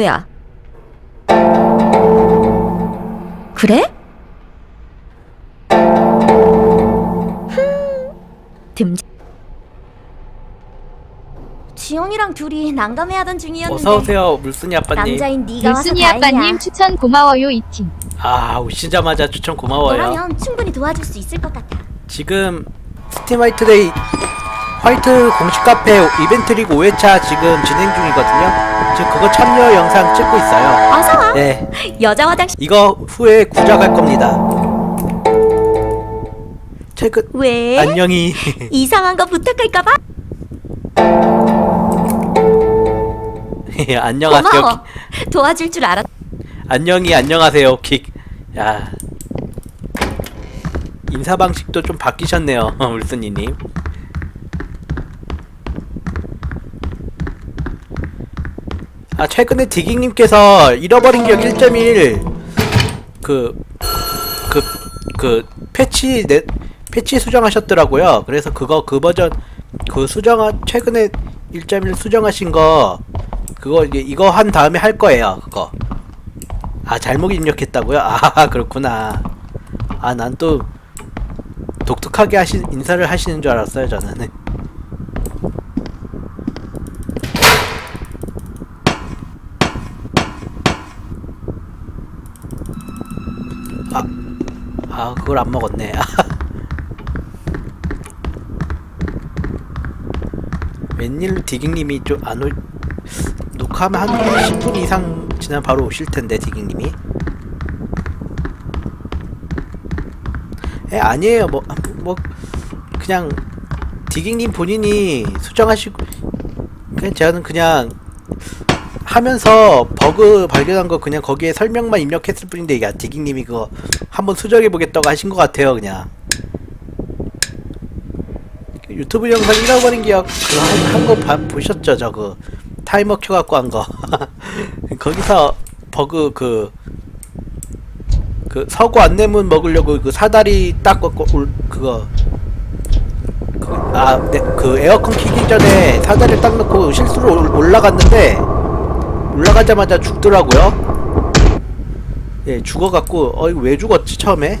부부야. 그래? 흠, 듬. 지영이랑 둘이 난감해하던 중이었는데 어서 오세요 물순이 아빠님. 남자인 네가 와서 물순이 다행이야. 아빠님 추천 고마워요 이팀 아 오시자마자 추천 고마워요. 너라면 충분히 도와줄 수 있을 것 같아. 지금 스팀 화이트데이 화이트 공식 카페 이벤트 리그 5회차 지금 진행 중이거든요. 지금 그거 참여 영상 찍고 있어요. 어서 와. 네, 여자 화장실 이거 후에 구작할 겁니다. 최근 왜? 안녕히 이상한 거 부탁할까봐? 안녕하세요. 고마워. 도와줄 줄 알았. 안녕히 안녕하세요 킥. 야 인사 방식도 좀 바뀌셨네요 울순이 님. 아 최근에 디깅님께서 잃어버린 기억 1.1 그 그, 그, 패치, 내, 패치 수정하셨더라고요. 그래서 그거, 그 버전, 그 수정하, 최근에 1.1 수정하신 거, 그거, 이거 한 다음에 할 거예요, 그거. 아, 잘못 입력했다고요? 아, 그렇구나. 아, 난 또, 독특하게 하시, 인사를 하시는 줄 알았어요, 저는. 아, 아, 그걸 안 먹었네. 웬일로 디깅님이 좀 안 올, 녹화하면 한 10분 이상 지나면 바로 오실 텐데, 디깅님이. 에, 아니에요. 뭐, 뭐, 그냥, 디깅님 본인이 수정하시고, 그냥 저는 그냥, 하면서 버그 발견한 거 그냥 거기에 설명만 입력했을 뿐인데 이게 디깅님이 그거 한번 수정해 보겠다고 하신 것 같아요 그냥. 유튜브 영상 잃어버린 기억. 그거 한거 보셨죠 저거? 타이머 켜갖고 한 거. 거기서 버그 그 그 서구 안내문 먹으려고 그 사다리 딱 꺾고 올 그거. 그, 아, 네, 그 에어컨 키기 전에 사다리를 딱 놓고 실수로 올- 올라갔는데 올라가자마자 죽더라고요. 예, 죽어갖고 어 이거 왜 죽었지 처음에?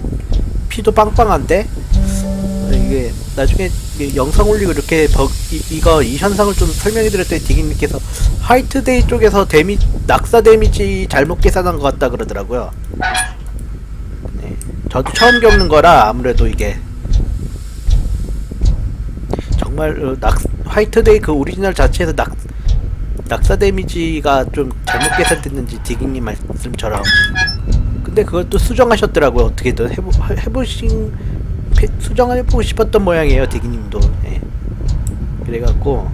피도 빵빵한데 어, 이게 나중에 이게 영상 올리고 이렇게 버, 이, 이거 이 현상을 좀 설명해 드렸더니 디깅님께서 화이트데이 쪽에서 데미 낙사 데미지 잘못 계산한 것 같다 그러더라고요. 네, 저도 처음 겪는 거라 아무래도 이게 정말 어, 낙 화이트데이 그 오리지널 자체에서 낙 낙사 데미지가 좀 잘못 계산됐는지 디깅님 말씀처럼 근데 또 수정하셨더라고요. 어떻게든 해보, 해보신 페- 수정해보고 싶었던 모양이에요 디깅님도. 예. 그래갖고.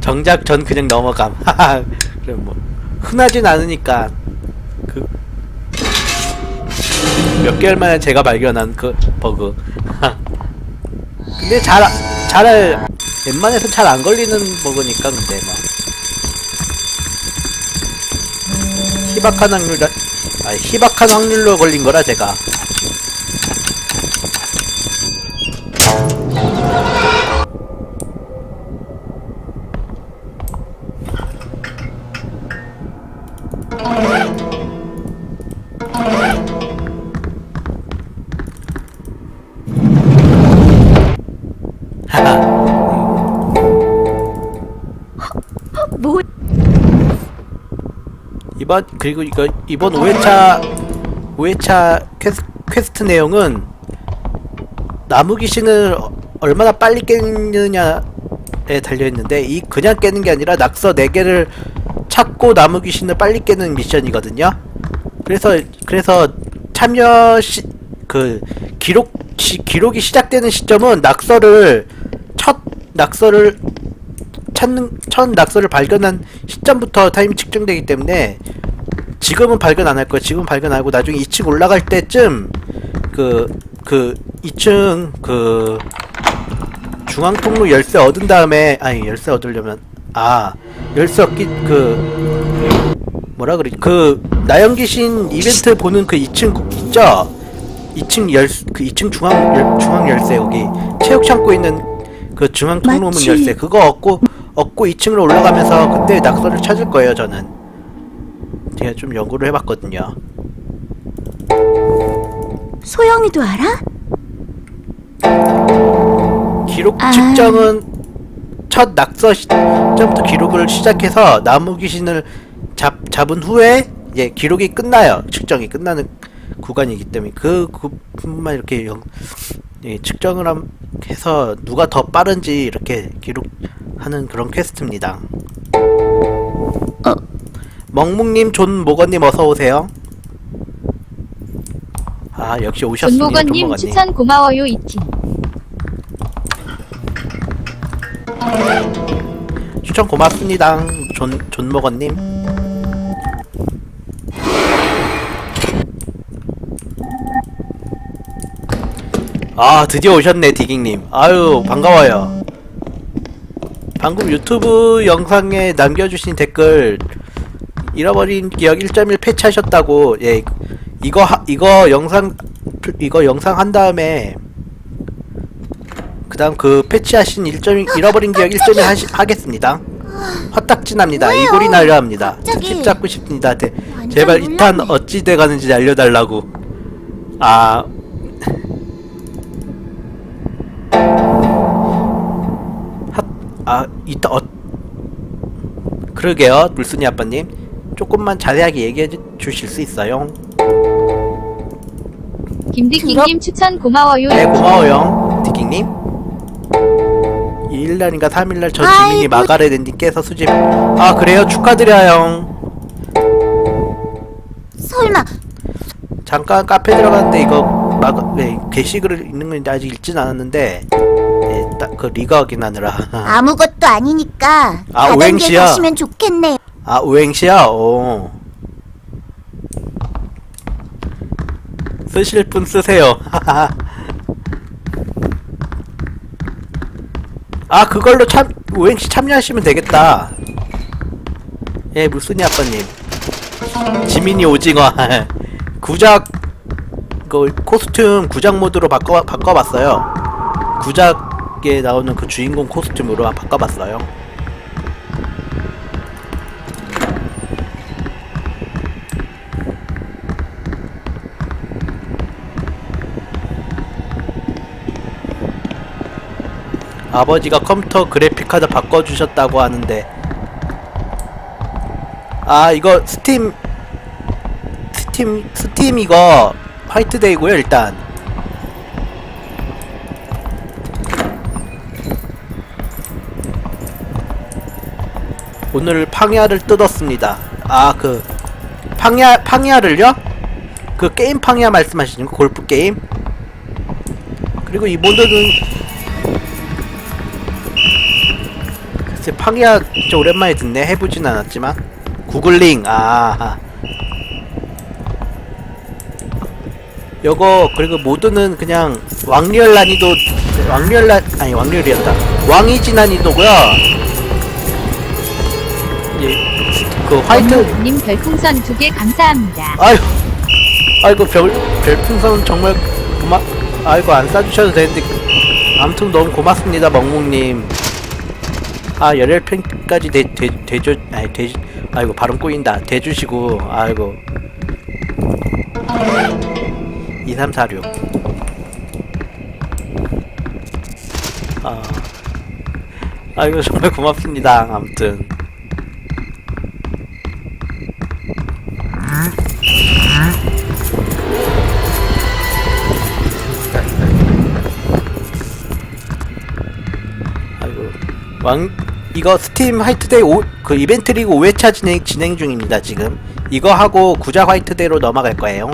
정작 전 그냥 넘어감. 그래 뭐 흔하진 않으니까. 그 몇 개월 만에 제가 발견한 그 버그. 근데 잘, 잘, 웬만해서 잘 안 걸리는 버그니까, 근데, 뭐. 희박한 확률, 아니, 희박한 확률로 걸린 거라, 제가. 이번 그리고 이거 이번 5회차 5회차 퀘스, 퀘스트 내용은 나무 귀신을 어- 얼마나 빨리 깨느냐에 달려 있는데 이 그냥 깨는 게 아니라 낙서 4개를 찾고 나무 귀신을 빨리 깨는 미션이거든요. 그래서 그래서 참여 시, 그 기록 시, 기록이 시작되는 시점은 낙서를 첫 낙서를 찾는 첫 낙서를 발견한 시점부터 타임이 측정되기 때문에 지금은 발견 안 할 거예요. 지금 발견 안 하고 나중에 2층 올라갈 때쯤 그 그 2층 그 중앙 통로 열쇠 얻은 다음에 아니 열쇠 얻으려면 아 열쇠 얻기 그 뭐라 그러지 그 나연 귀신 이벤트 보는 그 2층 있죠? 2층 열그 2층 중앙 열, 중앙 열쇠 여기 체육 창고 있는 그 중앙 통로문 열쇠 그거 얻고 얻고 2층으로 올라가면서 그때 낙서를 찾을 거예요 저는 제가 좀 연구를 해봤거든요 소영이도 알아? 기록 아. 측정은 첫 낙서 시점부터 기록을 시작해서 나무 귀신을 잡, 잡은 후에 예 기록이 끝나요 측정이 끝나는 구간이기 때문에 그 부분만 이렇게 영, 예, 측정을 함, 해서 누가 더 빠른지 이렇게 기록 하는 그런 퀘스트입니다. 어. 멍묵님, 존 모건님 어서 오세요. 아 역시 오셨습니다. 존모건님 존모건님. 추천 고마워요 이팀. 추천 고맙습니다. 존 존모건님. 아 드디어 오셨네 디깅님. 아유 반가워요. 방금 유튜브 영상에 남겨주신 댓글 잃어버린 기억 1.1 패치하셨다고 예 이거 하, 이거 영상 이거 영상 한 다음에 그다음 그 패치하신 1.1 잃어버린 기억 1.1 하시, 하겠습니다. 화딱지납니다. 왜요? 이골이 날려 합니다. 갑자기. 특집 잡고 싶습니다. 대, 제발 이탄. 어찌 돼 가는지 알려달라고. 아 아, 이따, 어, 그러게요, 물순이 아빠님. 조금만 자세하게 얘기해 주- 주실 수 있어요? 김디킹님 추천 고마워요 네. 고마워요, 디킹님. 2일날인가 3일날 저 지민이 아이고. 마가렛 엔딩께서 수집. 아, 그래요? 축하드려요. 설마 잠깐 카페 들어갔는데 이거 마가, 네, 게시글을 읽는 건 아직 읽진 않았는데, 네, 딱그 리가 확인하느라. 아무것도 아니니까 아, 다단계 오행시야. 가시면 좋겠네. 아, 오행시야? 오. 쓰실 분 쓰세요. 아, 그걸로 참, 오행시 참여하시면 되겠다. 예, 물순이 아빠님. 지민이 오징어. 구작, 그, 코스튬 구작 모드로 바꿔, 바꿔봤어요. 구작 에 나오는 그 주인공 코스튬으로 바꿔봤어요. 아버지가 컴퓨터 그래픽카드 바꿔주셨다고 하는데 아 이거 스팀 스팀 스팀 이거 화이트데이고요 일단 오늘 팡야를 뜯었습니다. 아 그 팡야 팡야를요? 그 게임 팡야 말씀하시는 거? 골프 게임? 그리고 이 모드는 글쎄 팡이야 진짜 오랜만에 듣네. 해보진 않았지만. 구글링 아 요거 그리고 모드는 그냥 왕리얼 난이도 왕리얼 난 아니 왕리얼이었다. 왕이지 난이도고요. 예, 그 화이트. 님 별풍선 두 개 감사합니다. 아유, 아이고 별 별풍선 정말 고마. 아이고 안 싸주셔도 되는데. 아무튼 너무 고맙습니다 멍멍님. 아 열혈 팬까지 대, 대, 대줘 아니 대 아이고 발음 꼬인다. 대주시고 아이고. 2346 아. 아이고 정말 고맙습니다 아무튼 왕 이거 스팀 화이트데이 오, 그 이벤트 리그 5회차 진행 진행 중입니다 지금. 이거 하고 구자 화이트데이로 넘어갈 거예요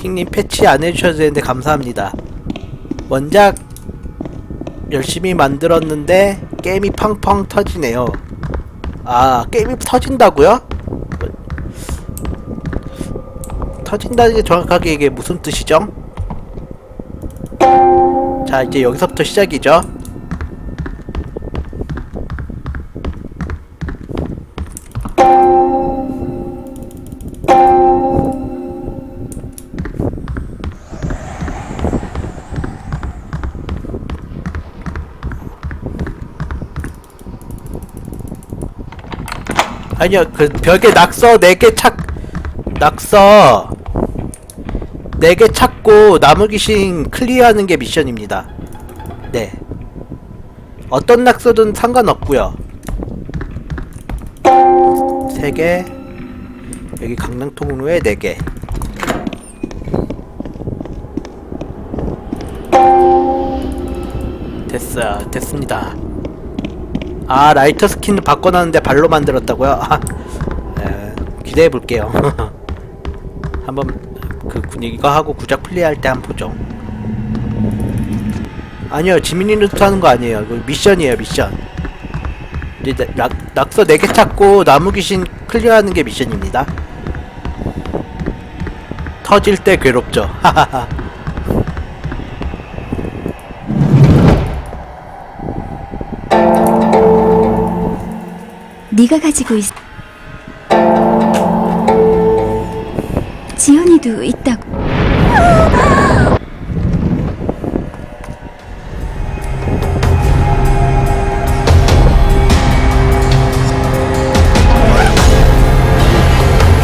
킹님 패치 안 해주셔도 되는데 감사합니다 원작 열심히 만들었는데 게임이 팡팡 터지네요. 아, 게임이 터진다고요? 터진다는 게 정확하게 이게 무슨 뜻이죠? 자, 이제 여기서부터 시작이죠. 아니요, 그 벽에 낙서 4개 찾, 낙서 4개 찾고 나무 귀신 클리어하는 게 미션입니다. 네. 어떤 낙서든 상관없고요. 3개, 여기 강릉통로에 4개. 됐어, 됐습니다. 아 라이터 스킨을 바꿔놨는데 발로 만들었다고요? 아, 에, 기대해 볼게요. 한번 그 이거 하고 구작 플레이할 때 한번 보죠. 아니요 지민이 루트 하는 거 아니에요. 이거 미션이에요 미션. 이제 낙, 낙서 4개 찾고 나무 귀신 클리어하는 게 미션입니다. 터질 때 괴롭죠. 하하하. 네가 가지고 있. 지연이도 있다고.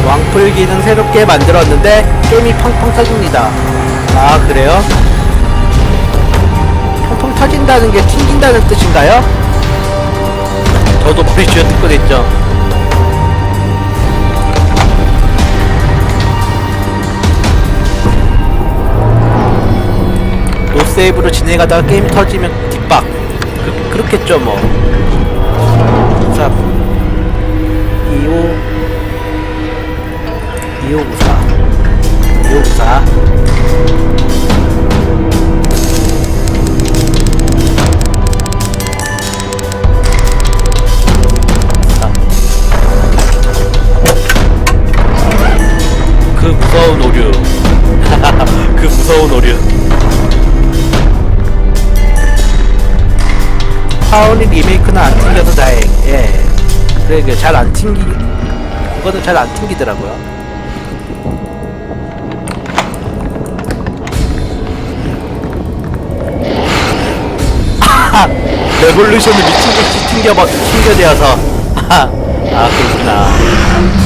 왕풀 기능 새롭게 만들었는데 게임이 펑펑 터집니다. 아 그래요? 펑펑 터진다는 게 튕긴다는 뜻인가요? 저도 머리 쥐어 듣고 있죠. 노세이브로 진행하다가 게임 터지면 뒷박. 그, 그렇겠죠 뭐. 자, 25 2594 2594 무서운 오류. 그 무서운 오류. 파워리 리메이크는 안 튕겨서 다행. 예. 그래 그 잘안 튕기 그거는 잘 안 튕기더라고요. 아하! 레볼루션을 미친듯이 튕겨버, 튕겨대어서. 아, 그렇구나.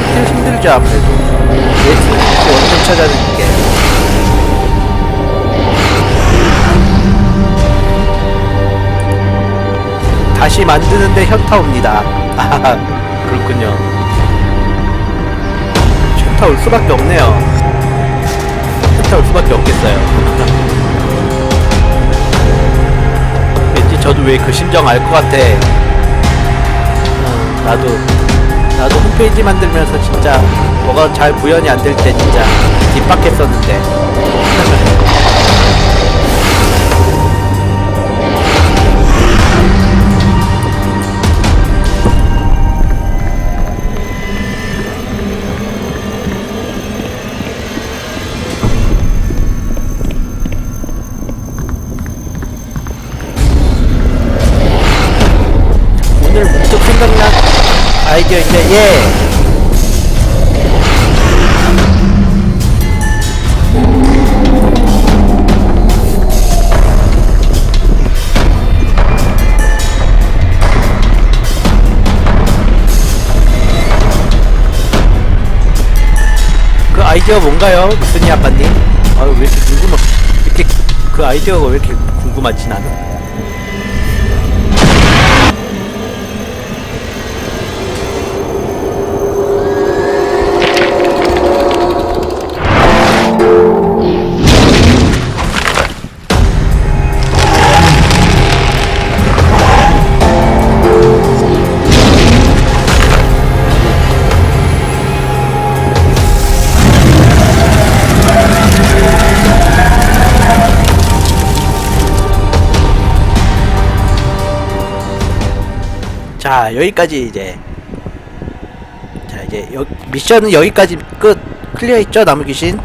힘들, 힘들죠, 아무래도. 왜 튕기는지 원인 찾아내는 게. 다시 만드는데 현타 옵니다. 아, 그렇군요. 현타 올 수밖에 없네요. 현타 올 수밖에 없겠어요. 왠지 저도 왜 그 심정 알 것 같아. 어, 나도 나도 홈페이지 만들면서 진짜 뭐가 잘 구현이 안 될 때 진짜 뒷박했었는데. 아이디어인데 예. 그 아이디어 뭔가요, 무슨 이 아빠님? 아유 왜 이렇게 궁금 이렇게 그 아이디어가 왜 이렇게 궁금하지 나는? 자 여기까지 이제 자 이제 여, 미션은 여기까지 끝 클리어 했죠? 나무 귀신